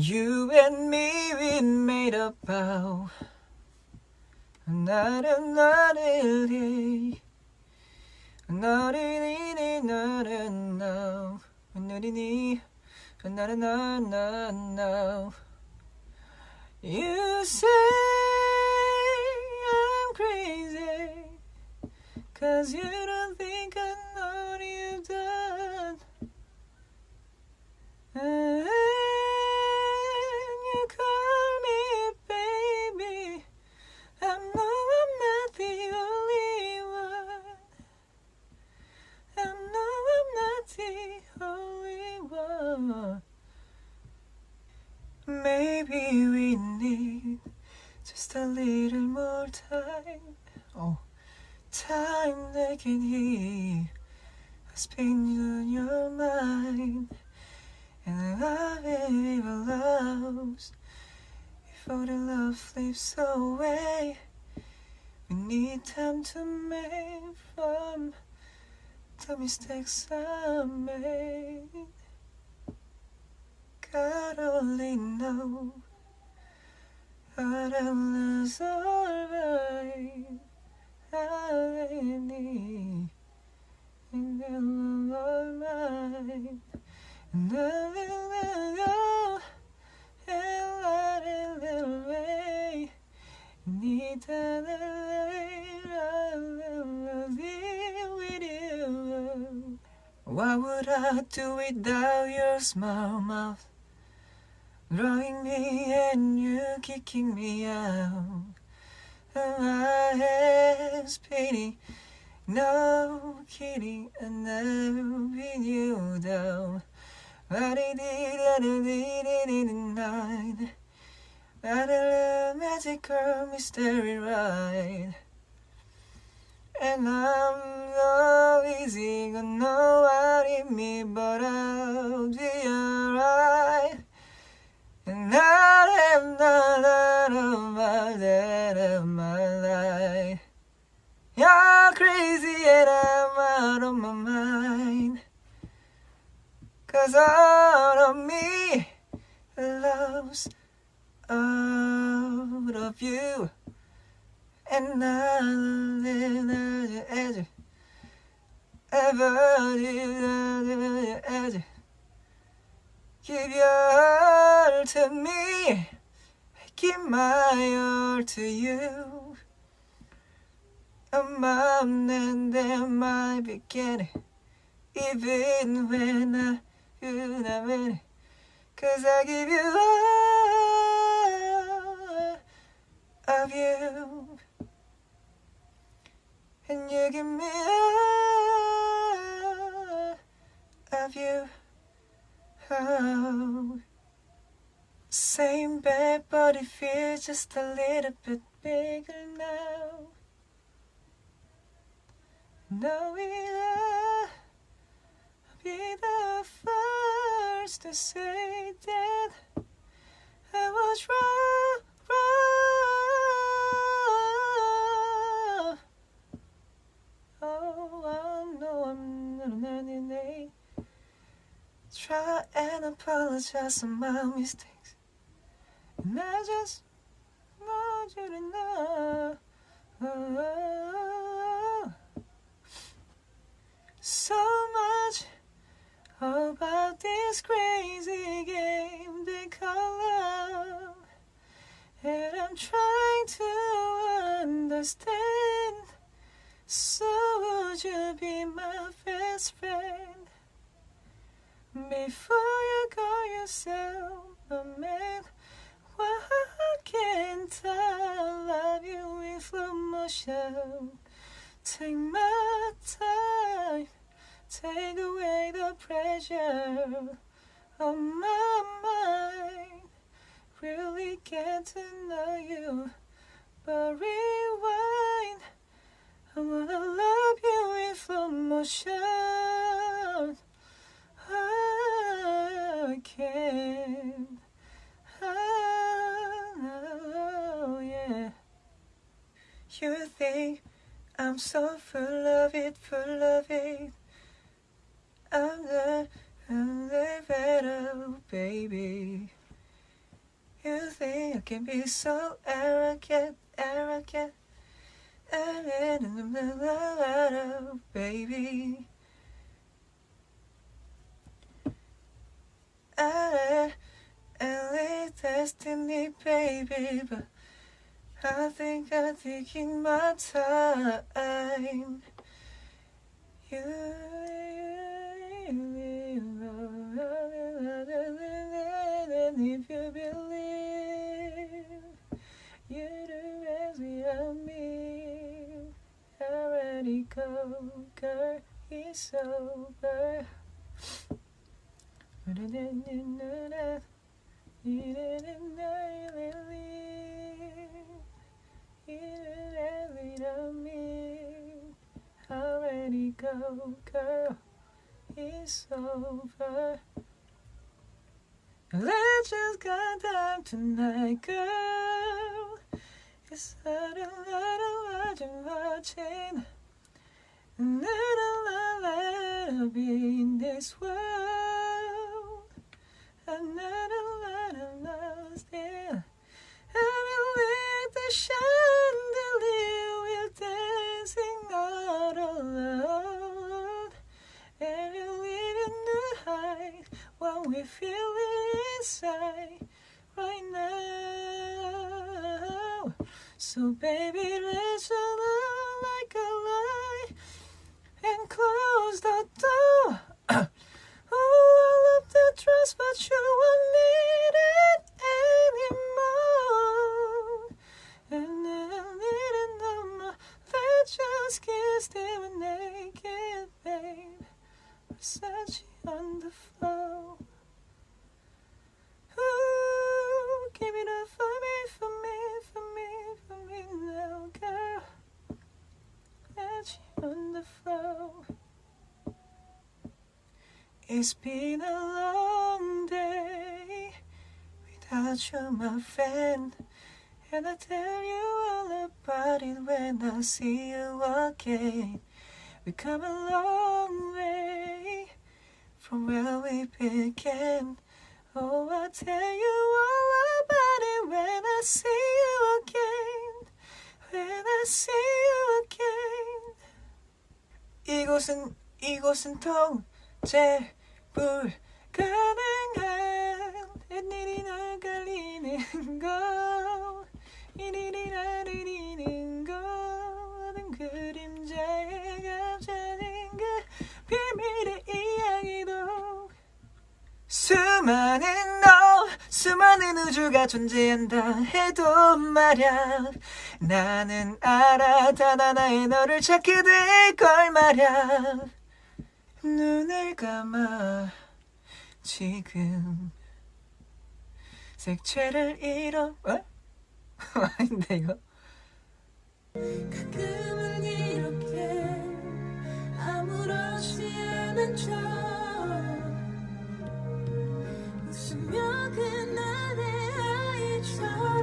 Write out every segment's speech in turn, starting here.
You and me, we made a vow. Na na now. Not na na not na na na na You say I'm crazy Cause you don't think I know what you've done Maybe we need just a little more time. Oh, time that can heal. I spend on your mind, and love it allows. Before the love slips away, we need time to make from the mistakes I made. God only know Aramız olmayı Aleni İnanım olmayı Növülen o Eller eller bey Niteler What would I do without your small mouth? Drawing me and you kicking me out my hands, pity. No kidding, I never beat you down. But I did, it did it did the night. a magical mystery ride. And I'm no easy, got nobody in me, but I'll be alright not another out of my dead of my life. You're crazy and I'm out of my mind. Cause out of me loves out of you. And I, I, I, I ever do. Give my all to you. A moment, and then my beginning. Even when I feel I'm it. Cause I give you all of you. And you give me all of you. Oh. Same bed, but it feels just a little bit bigger now. No, we will be the first to say that I was wrong, wrong. Oh, I know I'm not an enemy. Try and apologize for my mistake just want you to know. so much about this crazy game they call love, and I'm trying to understand. So would you be my best friend? Before you call yourself a man. I can't I love you in slow motion? Take my time, take away the pressure on my mind. Really get to know you, but rewind. I wanna love you in slow motion. I can. I you think I'm so full of it, full of it. I'm the, I'm the better, baby. You think I can be so arrogant, arrogant. the Baby, I, I, I, destiny, baby, but I think I'm taking my time. You, you, you, and if you believe, you do as we are me. Already conquer, He's sober. You didn't know that. You didn't know you in every minute. Already go, girl. It's over. Let's just go down tonight, girl. It's not a lot of watching. And I don't let be in this world. Not a lot of love. me feel inside right now. So baby, let's love like a light and close the door. oh, I love the trust, but you won't need it anymore. And I need it no more. Let's just kiss them naked, babe. Versace on the floor. touching on the floor. It's been a long day without you, my friend. And I tell you all about it when I see you again. We've come a long way from where we began. Oh, I tell you all about it when I see you again. When I see you again. 이곳은 이곳은 통제 불가능한 일이 나갈리는 것 이리리라리리는 수많은 너 수많은 우주가 존재한다 해도 말야 나는 알아 단 하나의 너를 찾게 될 걸 말야 눈을 감아 지금 색채를 잃어 어? 아닌데 이거 가끔은 이렇게 아무렇지 않은 척 스며그 날의 아이처럼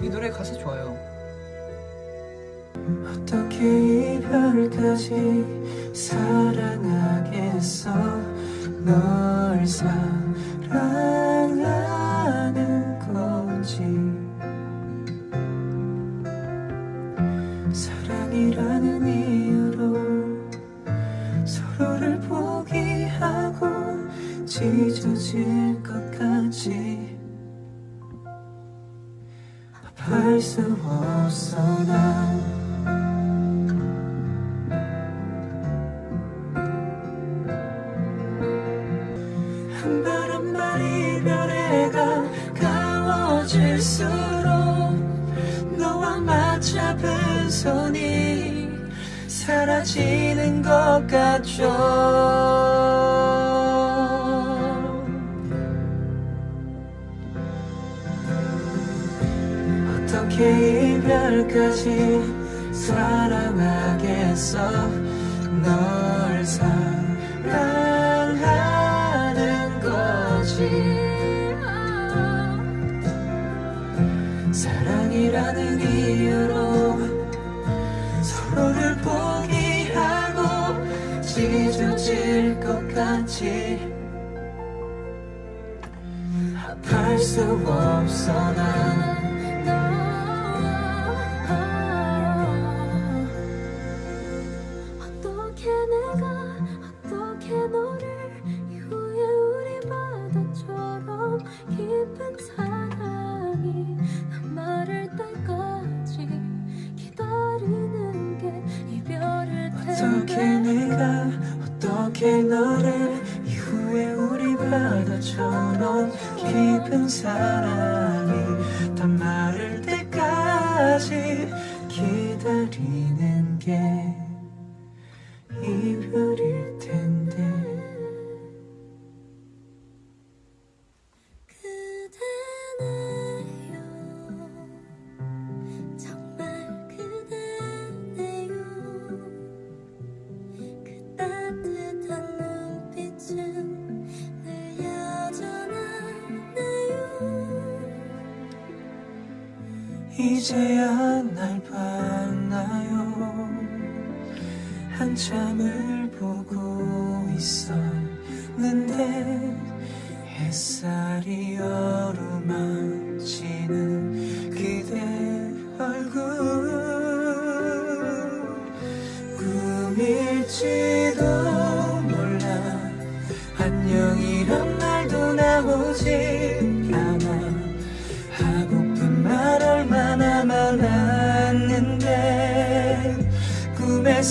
이 노래 가사 좋아요. 어떻게 이별까지 사랑하겠어 널 사랑하는 건지 사랑이라는 이 잊어질것같지 아플 수 없어 난 한바람만이 별해가 가워질수록 너와 맞잡은 손이 사라지는 것 같죠 다시 사랑하겠어 널 사랑하는 거지 사랑이라는 이유로 서로를 포기하고 지저질것 같이 아플 수 없어 나 He brought you.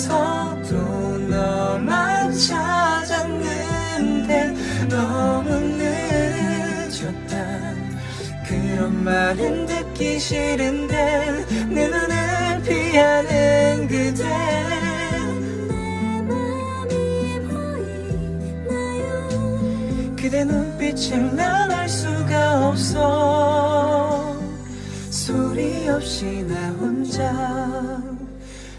어디서도 너만 찾았는데 너무 늦었다 그런 말은 듣기 싫은데 내 눈을 피하는 그대 내 맘이 보이나요 그대 눈빛을 난알 수가 없어 소리 없이 나 혼자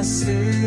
I see.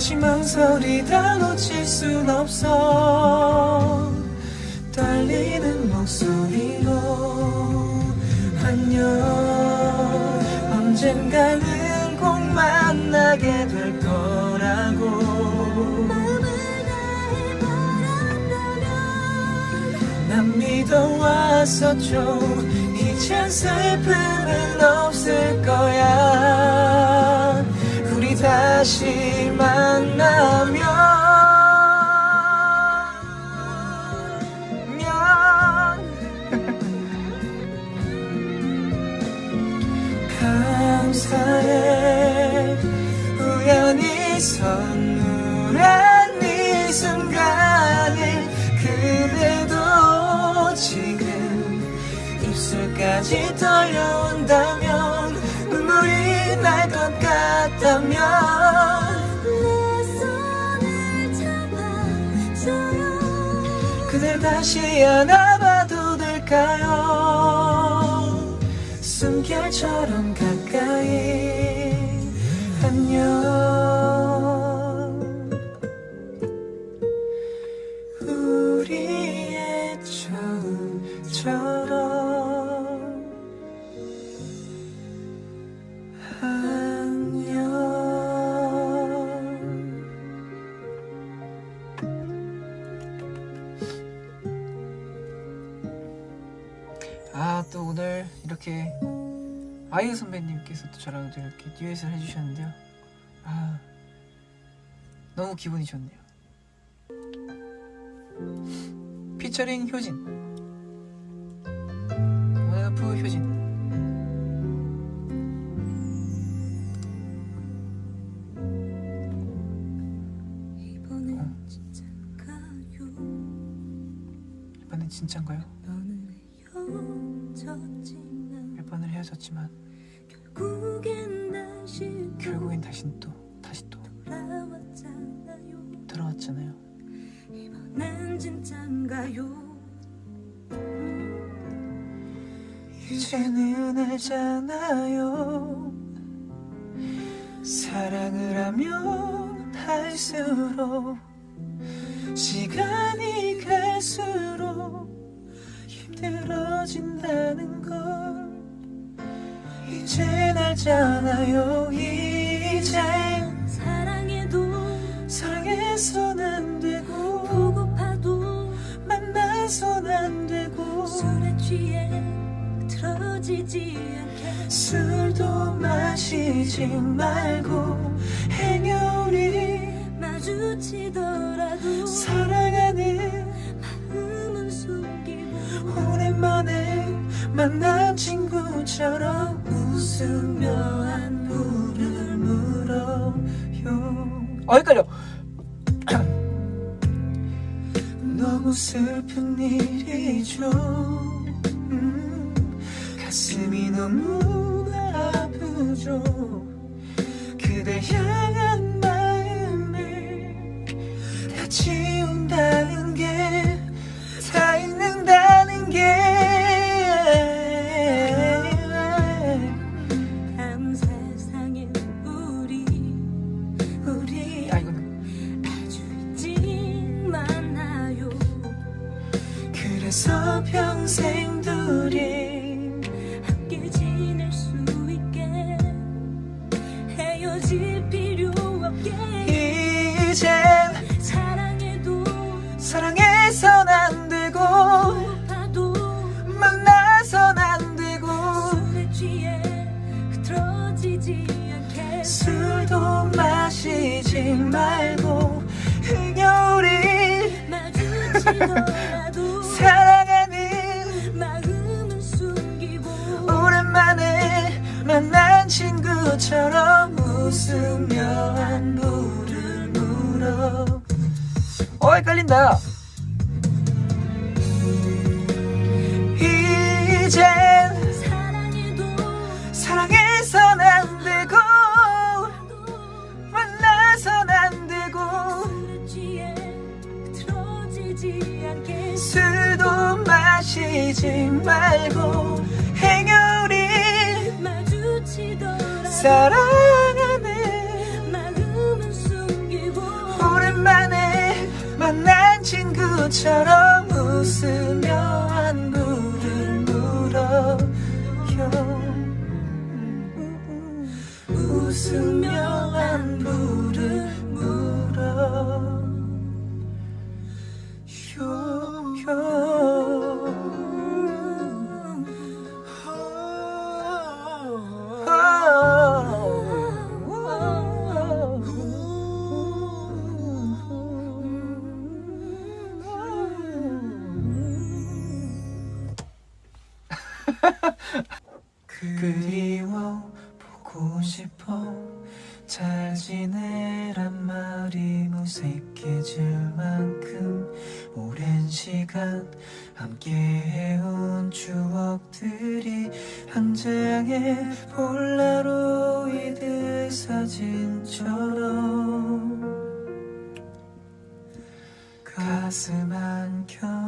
다시 망설이 다 놓칠 순 없어 떨리는 목소리로 안녕 언젠가는 꼭 만나게 될 거라고 난 믿어왔었죠 이젠 슬픔은 없을 거야 다시 만나면 감사해 우연히 선물한 이 순간을 그래도 지금 입술까지 떨려온다 다시 안아봐도 될까요 숨결처럼 가까이 안녕 아또 오늘 이렇게 아이유 선배님께서 또 저랑 또 이렇게 듀엣을 해주셨는데요 아 너무 기분이 좋네요 피처링 효진 갈수록 시간이 갈수록 힘들어진다는 걸 이젠 알잖아요 이젠 사랑해도 사랑해선 안 되고 보고파도 만나선 안 되고 술에 취해 틀어지지 않게 술도 마시지 말고 행여리 마주치더라도 사랑하는 마음은 숨기고 오랜만에 만난 친구처럼 웃으며 안부를 물어요 아 헷갈려 너무 슬픈 일이죠 음, 가슴이 너무나 아프죠 그대 향한 같이 사랑하는 마음은 숨기고 오랜만에 만난 친구처럼 웃으며 안부를 물어 어이 깔린다 멈지 말고 행여리 사랑하는 마음은 숨기고 오랜만에 만난 친구처럼 웃으며 안부를 물어요 음, 음, 음. 웃으며 안부 come.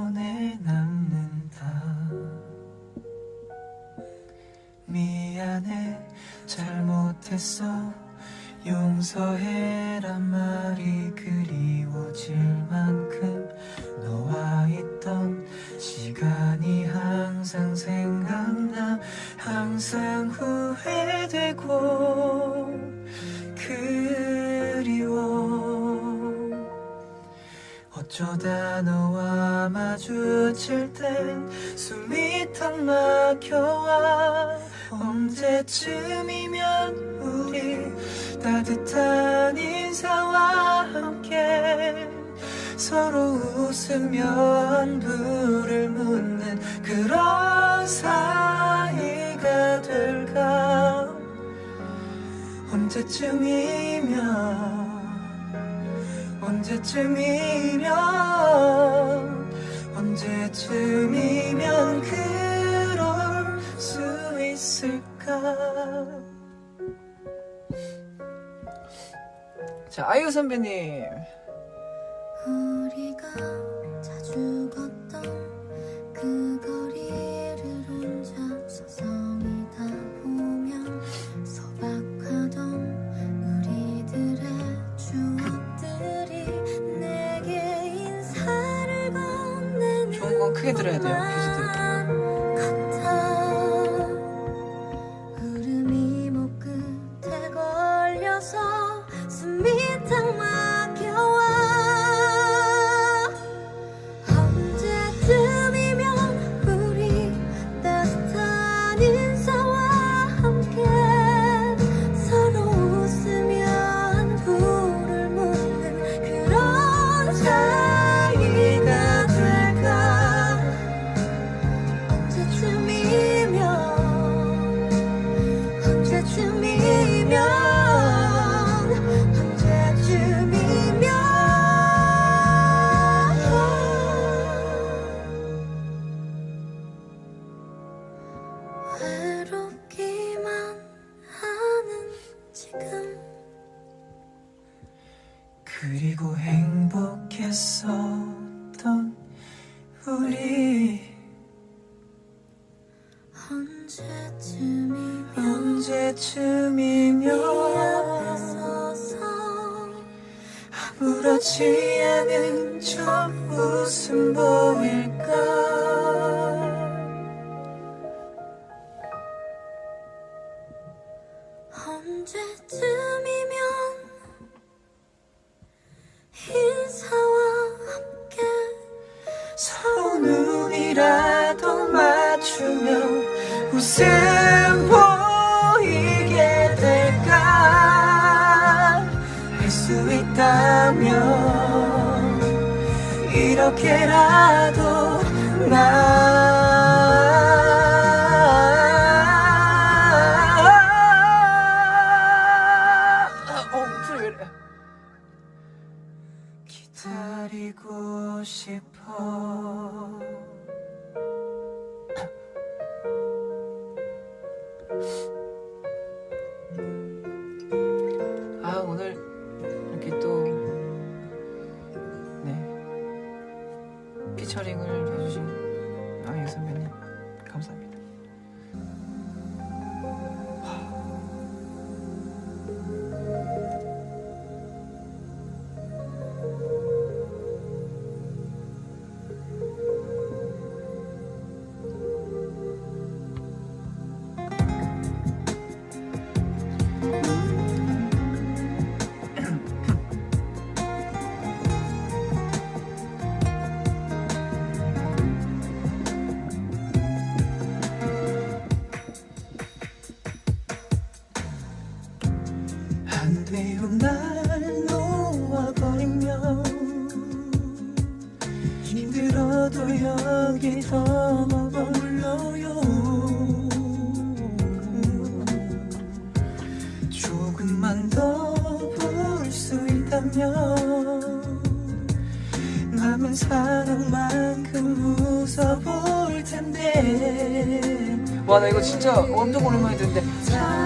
언제쯤이면 언제쯤이면 언제쯤이면 그럴 수 있을까 자 아이유 선배님 우리가 들어야 돼요. 부러지 않은 저 웃음 보일까 나도 여기 더 머물러요 조금만 더 볼 수 있다면 남은 사랑만큼 웃어볼 텐데 와나 이거 진짜 엄청 오랜만에 듣는데